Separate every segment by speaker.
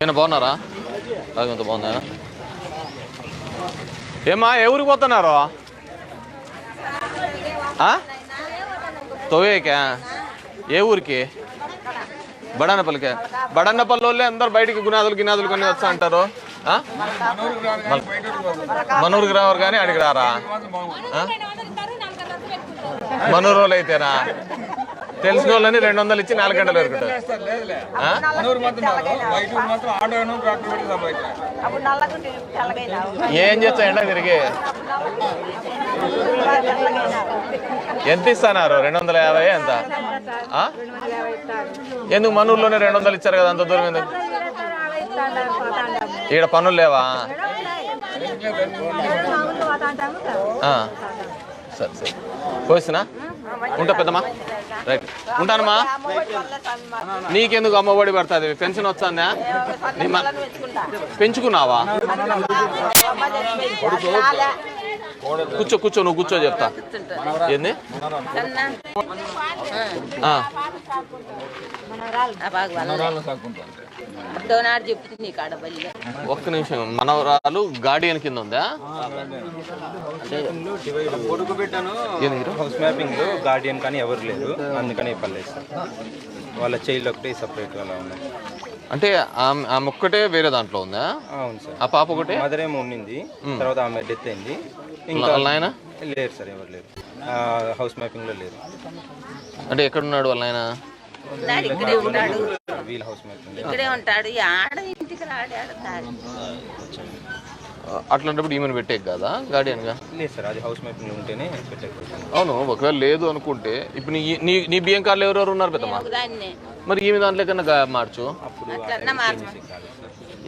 Speaker 1: నేను బాగున్నారా? అంత బాగుందా ఏమ్మా ఏ ఊరికి పోతున్నారు? తోవేకా ఏ ఊరికి? బడానపల్లికే బడానపల్లి వాళ్ళే అందరు బయటికి గునాదులు గినాదులు కొన్ని వచ్చా అంటారు? మనూరుకి రావారు కానీ అడిగి రారా? ఆ? మనూరు వాళ్ళు అయితేనా తెలిసిన వాళ్ళని రెండు వందలు ఇచ్చి నాలుగు గంటలు
Speaker 2: తెల్లగైనావు
Speaker 1: ఏం చేస్తా ఎండ తిరిగి? ఎంత ఇస్తున్నారు రెండు వందల యాభై ఎంత? ఆ? ఎందుకు మనూరులోనే రెండు వందలు ఇచ్చారు కదా అంత దూరం ఎందుకు? ఈడ పనులు లేవా? ఆ. సరే సరే. పోసినా ఉంటా పెద్దమ్మా. రైట్. ఉంటానమ్మా. నీకెందుకు అమ్మఒడి పడుతుంది? పెన్షన్ వస్తుందా? పెంచుకున్నావా? కూర్చో కూర్చో నువ్వు కూర్చో చెప్తా. ఏంది? ఆ,
Speaker 2: నాడు చెప్తుంది నీ కాడ బల్లి.
Speaker 1: ఒక్క నిమిషం. మనవరాలు గార్డియన్ కింద ఉందా?
Speaker 3: కొడుకు బిడ్డను? హౌస్ మ్యాపింగ్లో గార్డియన్ కానీ ఎవరు లేరు అందుకని సార్ వాళ్ళ చైల్డ్ ఒకటి సపరేట్ అలా ఉన్నాయి
Speaker 1: అంటే ఆమె ఆమె ఒక్కటే వేరే దాంట్లో ఉందా?
Speaker 3: అవును సార్.
Speaker 1: ఆ పాప ఒకటే?
Speaker 3: మదర్ ఏమో ఉండింది. తర్వాత ఆమె డెత్ అయింది. ఇంకా
Speaker 1: ఆయన?
Speaker 3: లేరు సార్ ఎవరు లేరు. హౌస్ మ్యాపింగ్లో లేరు.
Speaker 1: అంటే ఎక్కడున్నాడు వాళ్ళ ఆయన?
Speaker 3: వీల్ హౌస్
Speaker 2: ఇక్కడే ఉంటాడు. ఆడ ఇంటికి రాడాడు
Speaker 1: అట్లాంటప్పుడు ఈమెను పెట్టే కదా? గార్డియన్గా?
Speaker 3: లేదు సార్ అది హౌస్లో ఉంటేనే పెట్టకపోతుంది
Speaker 1: అవును ఒకవేళ లేదు అనుకుంటే ఇప్పుడు నీ నీ నీ బియ్యం కార్డులు ఎవరెవరు ఉన్నారు పెద్దమ్మా?
Speaker 2: దాన్నే.
Speaker 1: మరి ఈమె దాంట్లో కన్నా మార్చు?
Speaker 3: అప్పుడు
Speaker 2: అట్లన్నా మార్చు.
Speaker 3: కాదు సార్.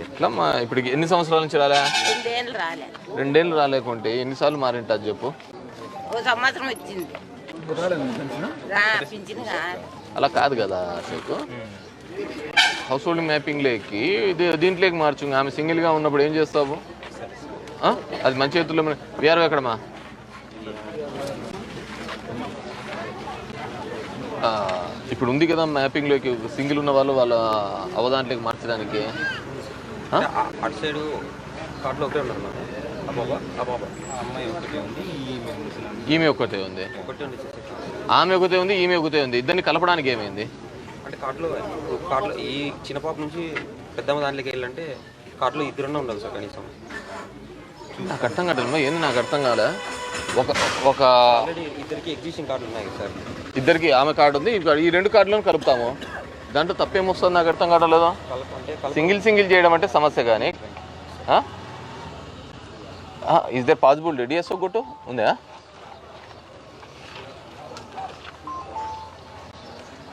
Speaker 1: ఎట్లా మా ఇప్పుడు ఎన్ని సంవత్సరాల నుంచి రాలే?
Speaker 2: రెండేళ్ళు రాలే.
Speaker 1: రెండేళ్ళు రాలేకుంటే ఎన్నిసార్లు మారింటుంది చెప్పు?
Speaker 2: ఓ సంవత్సరం వచ్చింది.
Speaker 1: అలా కాదు కదా నీకు హౌస్ హోల్డింగ్ మ్యాపింగ్ లేకి ఇది దీంట్లోకి మార్చు. ఆమె సింగిల్గా ఉన్నప్పుడు ఏం చేస్తావు? అది మంచి చేతుల్లో వీఆర్ఓ ఎక్కడమ్మా? ఆ, ఇప్పుడు ఉంది కదా మ్యాపింగ్లోకి సింగిల్ ఉన్న వాళ్ళు వాళ్ళ అవదాంట్లోకి మార్చడానికి.
Speaker 3: అటు సైడ్ కార్డులో ఒకటే ఒకటే
Speaker 1: ఈమె
Speaker 3: ఒకటే ఉంది.
Speaker 1: ఆమె ఒకతే ఉంది ఈమె ఒకతే ఉంది. ఇద్దరిని కలపడానికి ఏమైంది?
Speaker 3: కార్డులో కార్డులో ఈ చిన్న పాప నుంచి పెద్దమ్మ దాంట్లోకి వెళ్ళాలంటే కార్డులో ఇద్దరున్నా ఉండాలి సార్ కనీసం.
Speaker 1: నాకు అర్థం కావట్లేదు ఏంది నాకు అర్థం కాలే? ఒక ఒక
Speaker 3: ఆల్రెడీ ఇద్దరికి ఎగ్జిస్టింగ్ కార్డులు ఉన్నాయి సార్.
Speaker 1: ఇద్దరికి ఆమె కార్డు ఉంది ఈ- రెండు కార్డులను కలుపుతాము. దాంట్లో తప్పేమొస్తుంది నాకు అర్థం కావట్లేదు సింగిల్ సింగిల్ చేయడం అంటే సమస్య కానీ. ఇస్ దర్ పాసిబుల్ డిఎస్ఓ కొట్టు ఉందా?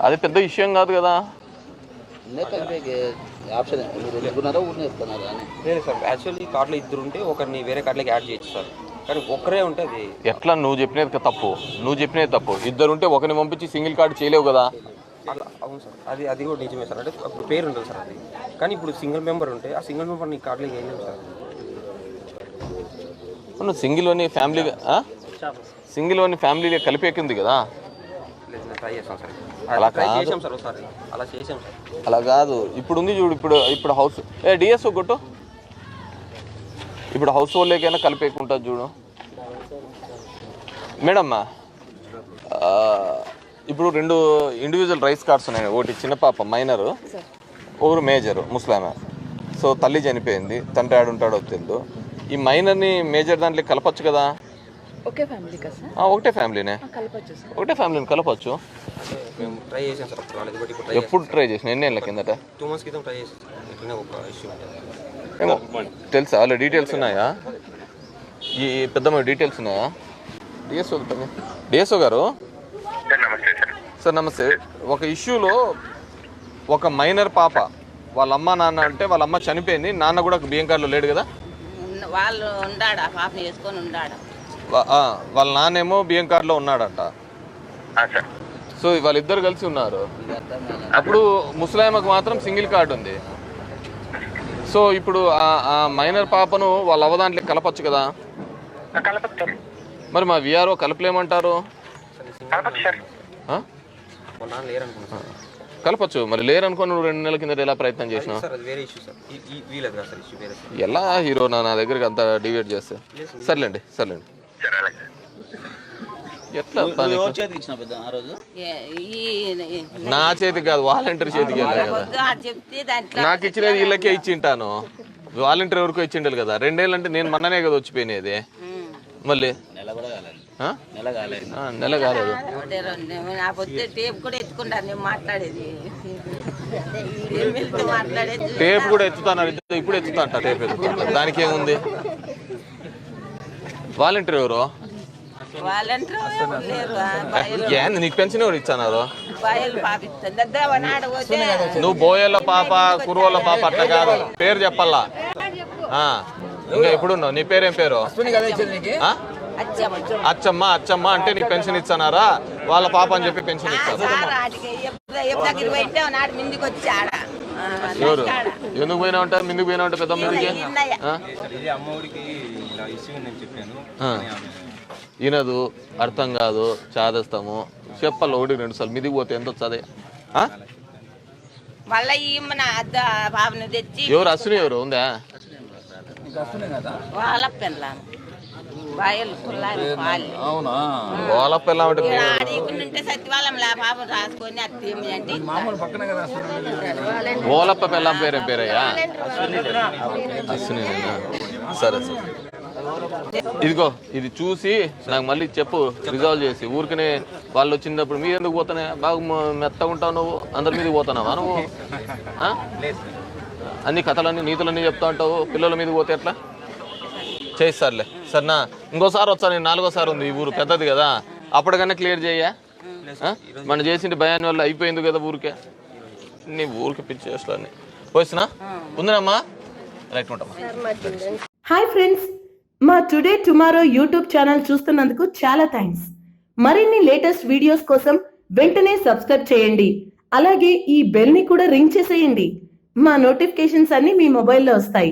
Speaker 1: అది పెద్ద విషయం కాదు కదా.
Speaker 4: ఆప్షన్ మీరు ఎందుకున్నారో ఊరిని చెప్తున్నారు అని
Speaker 3: లేదు సార్ యాక్చువల్లీ కార్డులో ఇద్దరు ఉంటే ఒకరిని వేరే కార్డులోకి యాడ్ చేయొచ్చు సార్. కానీ ఒక్కరే ఉంటే అది
Speaker 1: ఎట్లా? నువ్వు చెప్పినది తప్పు. నువ్వు చెప్పినది తప్పు. ఇద్దరు ఉంటే ఒకరిని పంపించి సింగిల్ కార్డు చేయలేవు కదా.
Speaker 3: అలా అవును సార్. అది అది కూడా నిజమే సార్. అంటే అప్పుడు పేరు ఉంటుంది సార్ అది. కానీ ఇప్పుడు సింగిల్ మెంబర్ ఉంటే ఆ సింగిల్ మెంబర్ నీ కార్డులోకి వేయలేము సార్.
Speaker 1: నువ్వు సింగిల్ అని ఫ్యామిలీ సింగిల్ అని ఫ్యామిలీ కలిపేకింది కదా.
Speaker 3: ట్రై చేస్తాం సార్.
Speaker 1: అలా
Speaker 3: ట్రై
Speaker 1: కాదు.
Speaker 3: చేసాం సార్ ఒకసారి. అలా చేసాం సార్.
Speaker 1: అలా కాదు. ఇప్పుడు ఉంది చూడు ఇప్పుడు ఇప్పుడు హౌస్ ఏ డిఎస్ఓ కొట్టు. ఇప్పుడు హౌస్ హోల్డ్లోకైనా కలిపేకుంటుంది చూడు. మేడమ్ ఆ, ఇప్పుడు రెండు ఇండివిజువల్ రైస్ కార్డ్స్ ఉన్నాయి. ఒకటి చిన్న పాప మైనరు ఒకరు మేజర్ ముస్లామే. సో తల్లి చనిపోయింది తండ్రి ఆడుంటాడో తెలియదు ఈ మైనర్ని మేజర్ దాంట్లో కలపచ్చు కదా?
Speaker 5: ఒకే ఫ్యామిలీ కదా సార్?
Speaker 1: ఆ, ఒకటే ఫ్యామిలీనే.
Speaker 5: కలపచ్చు సార్.
Speaker 1: ఒకటే ఫ్యామిలీని కలపచ్చు.
Speaker 3: మేము ట్రై చేసాం సార్ అప్పుడు వాళ్ళది బట్టి ఇప్పుడు ట్రై
Speaker 1: ఎప్పుడు ట్రై చేసిన ఎన్ని ఏళ్ళ కిందట?
Speaker 3: టూ మంత్స్ క్రితం ట్రై చేసాం ఇట్లనే ఒక ఇష్యూ
Speaker 1: ఏమో తెలుసా? వాళ్ళ డీటెయిల్స్ ఉన్నాయా? ఈ పెద్దమ్మ డీటెయిల్స్ ఉన్నాయా? డిఎస్ఓ డిఎస్ఓ గారు? సార్ నమస్తే ఒక ఇష్యూలో ఒక మైనర్ పాప వాళ్ళ అమ్మ నాన్న అంటే వాళ్ళ అమ్మ చనిపోయింది. నాన్న కూడా బియ్యం కార్డులో లేడు కదా?
Speaker 2: వాళ్ళు ఉండాడు ఆ పాపని వేసుకొని ఉండాడు.
Speaker 1: వాళ్ళ నాన్నేమో బియ్యం కార్డులో ఉన్నాడంట. సో వాళ్ళిద్దరు కలిసి ఉన్నారు. అప్పుడు ముసలాయమకు మాత్రం సింగిల్ కార్డు ఉంది. సో ఇప్పుడు ఆ- ఆ మైనర్ పాపను వాళ్ళ అవ్వదాంట్లో కలపచ్చు కదా. మరి మా విఆర్ఓ కలపలేమంటారు? కలపచ్చు మరి లేరనుకో నువ్వు రెండు నెలల కింద ఎలా ప్రయత్నం చేసినావు?
Speaker 3: సార్ అది వేరే ఇష్యూ సార్. ఈ- ఈ వీలది కాదు సార్ ఇష్యూ వేరే సార్
Speaker 1: ఎలా హీరో నా నా దగ్గరికి అంత డివేట్ చేస్తే? సర్లేండి సర్లేండి. ఎట్లా అబ్బా నీకు?
Speaker 4: ఎవరి చేతికి ఇచ్చిన పెద్ద ఆ రోజు?
Speaker 2: ఏ- ఈ
Speaker 1: నా చేతికి కాదు వాలంటీర్ చేతికి నాకు ఇచ్చినది వీళ్ళకే ఇచ్చింటాను. వాలంటీర్ ఎవరికో ఇచ్చిండాలి కదా. రెండేళ్ళు అంటే నేను మొన్ననే కదా వచ్చిపోయినది. మళ్ళీ?
Speaker 4: నెల కాలేదు.
Speaker 2: టేప్ కూడా
Speaker 1: ఎత్తుతాను ఇప్పుడు ఎత్తుతా అంట టేప్ ఎత్తుతా దానికి ఏముంది వాలంటీర్ ఎవరు?
Speaker 2: బాయలు.
Speaker 1: ఏంది నీకు పెన్షన్ ఎవరు
Speaker 2: బాయలు పోతే
Speaker 1: నువ్వు బోయేళ్ళ పాప కురువోళ్ళ పాప అట్లా కాదు. పేరు చెప్పాలా? ఆ, ఇంకా ఎప్పుడున్నావు? నీ పేరేం పేరు?
Speaker 2: అచ్చమ్మ.
Speaker 1: అచ్చమ్మ అంటే నీకు పెన్షన్ ఇచ్చానారా? వాళ్ళ పాప అని చెప్పి పెన్షన్ ఇచ్చారు. ఎవరు. ఎందుకు పోయినా ఉంటారు? ముందుకు పోయినా ఉంటారు పెద్ద. వినదు అర్థం కాదు చాదస్తాము. చెప్పాలి ఒకటి రెండు సార్లు. మిదికి పోతే ఎంత వచ్చది ఎవరు? అశ్విని ఎవరు? ఉందా?
Speaker 2: వాళ్ళ పెళ్ళాను బాయలు పుల్లాని పాలి.
Speaker 4: అవునా?
Speaker 1: వాళ్ళ పిల్ల
Speaker 2: పాపం రాసుకొని అత్తేమి అంటే
Speaker 1: ఓలప్ప పిల్ల పేరేం పేరయ్యా? అశ్విని సరే సరే. ఇదిగో ఇది చూసి నాకు మళ్ళీ చెప్పు రిజాల్వ్ చేసి. ఊరికనే వాళ్ళు వచ్చినప్పుడు మీరు ఎందుకు పోతానే బాగా మెత్తగా ఉంటావు నువ్వు. అందరి మీదకి పోతున్నావా నువ్వు? ఆ? అన్ని కథలన్నీ నీతులన్నీ చెప్తా ఉంటావు. పిల్లల మీదకి పోతే ఎట్లా? చేస్తారులే సరేనా ఇంకోసారి వచ్చా నేను నాలుగోసారి ఉంది ఈ ఊరు పెద్దది కదా. అప్పటికన్నా క్లియర్ చేయా? మనం చేసింది భయాన్ని వల్ల అయిపోయింది కదా ఊరికే. నీ ఊరికి పిచ్చేస్తాను పోయిస్తున్నా? ఉందినమ్మా రైట్ ఉంటామా
Speaker 6: హాయ్ ఫ్రెండ్స్ మా టుడే టుమారో యూట్యూబ్ ఛానల్ చూస్తున్నందుకు చాలా థ్యాంక్స్ మరిన్ని లేటెస్ట్ వీడియోస్ కోసం వెంటనే సబ్స్క్రైబ్ చేయండి. అలాగే ఈ బెల్ని కూడా రింగ్ చేసేయండి. మా నోటిఫికేషన్స్ అన్ని మీ మొబైల్లో వస్తాయి.